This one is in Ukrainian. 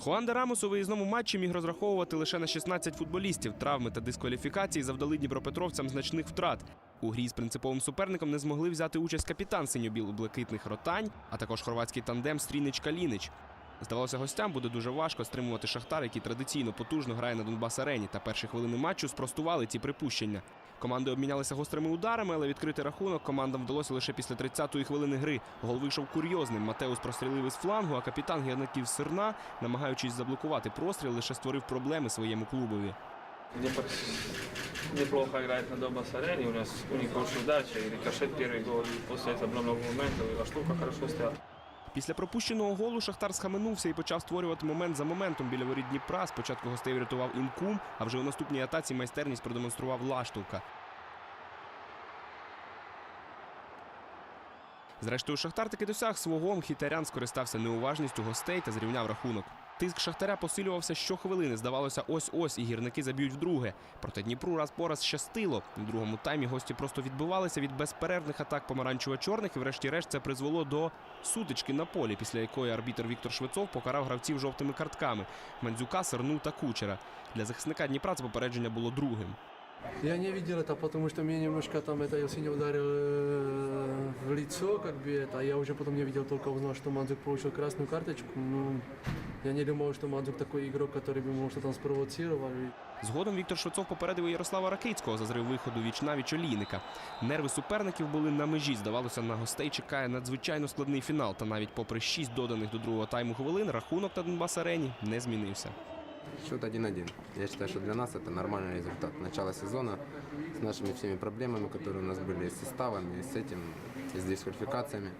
Хуан де Рамос у виїзному матчі міг розраховувати лише на 16 футболістів. Травми та дискваліфікації завдали дніпропетровцям значних втрат. У грі з принциповим суперником не змогли взяти участь капітан синьо-біло-блакитних ротань, а також хорватський тандем Стрінич Калінич. Здавалося, гостям буде дуже важко стримувати Шахтар, який традиційно потужно грає на Донбас арені. Та перші хвилини матчу спростували ці припущення. Команди обмінялися гострими ударами, але відкрити рахунок командам вдалося лише після 30-ї хвилини гри. Гол вийшов курйозним. Матеус прострілив із флангу, а капітан гірників Сирна, намагаючись заблокувати простріл, лише створив проблеми своєму клубові. Днепр неплохо играет на Донбасс-арене. У нас у них очень удача. И рикошет первый гол. И после этого было много моментов. И Лаштука хорошо стоял. Після пропущеного голу Шахтар схаменувся і почав створювати момент за моментом біля воріт Дніпра. Спочатку гостей врятував інкум, а вже у наступній атаці майстерність продемонстрував Лаштовка. Зрештою, Шахтар таки досяг свого. Мхітарян скористався неуважністю гостей та зрівняв рахунок. Тиск Шахтаря посилювався щохвилини. Здавалося, ось-ось і гірники заб'ють вдруге. Проте Дніпру раз по раз щастило. У другому таймі гості просто відбивалися від безперервних атак помаранчево-чорних, і врешті-решт це призвело до сутички на полі, після якої арбітр Віктор Швецов покарав гравців жовтими картками Мандзюка, Серну та Кучера. Для захисника Дніпра це попередження було другим. Я не видел это, потому что мне немножко там это сильно ударил э, в лицо, как бы это. А я уже потом не видел, только узнал, что Мандзук получил красную карточку. Ну, я не думал, что Мандзук такой игрок, который бы может там спровоцировал. И Згодом Віктор Швецов попередив і Ярослава Ракицького за зрив виходу віч навіч олійника. Нерви суперників були на межі. Здавалося, на гостей чекає надзвичайно складний фінал. Та навіть попри шість доданих до другого тайму хвилин, рахунок на Донбас арені не змінився. Счет 1-1. Я считаю, что для нас это нормальный результат. Начало сезона с нашими всеми проблемами, которые у нас были с составами, с этим, и с дисквалификациями.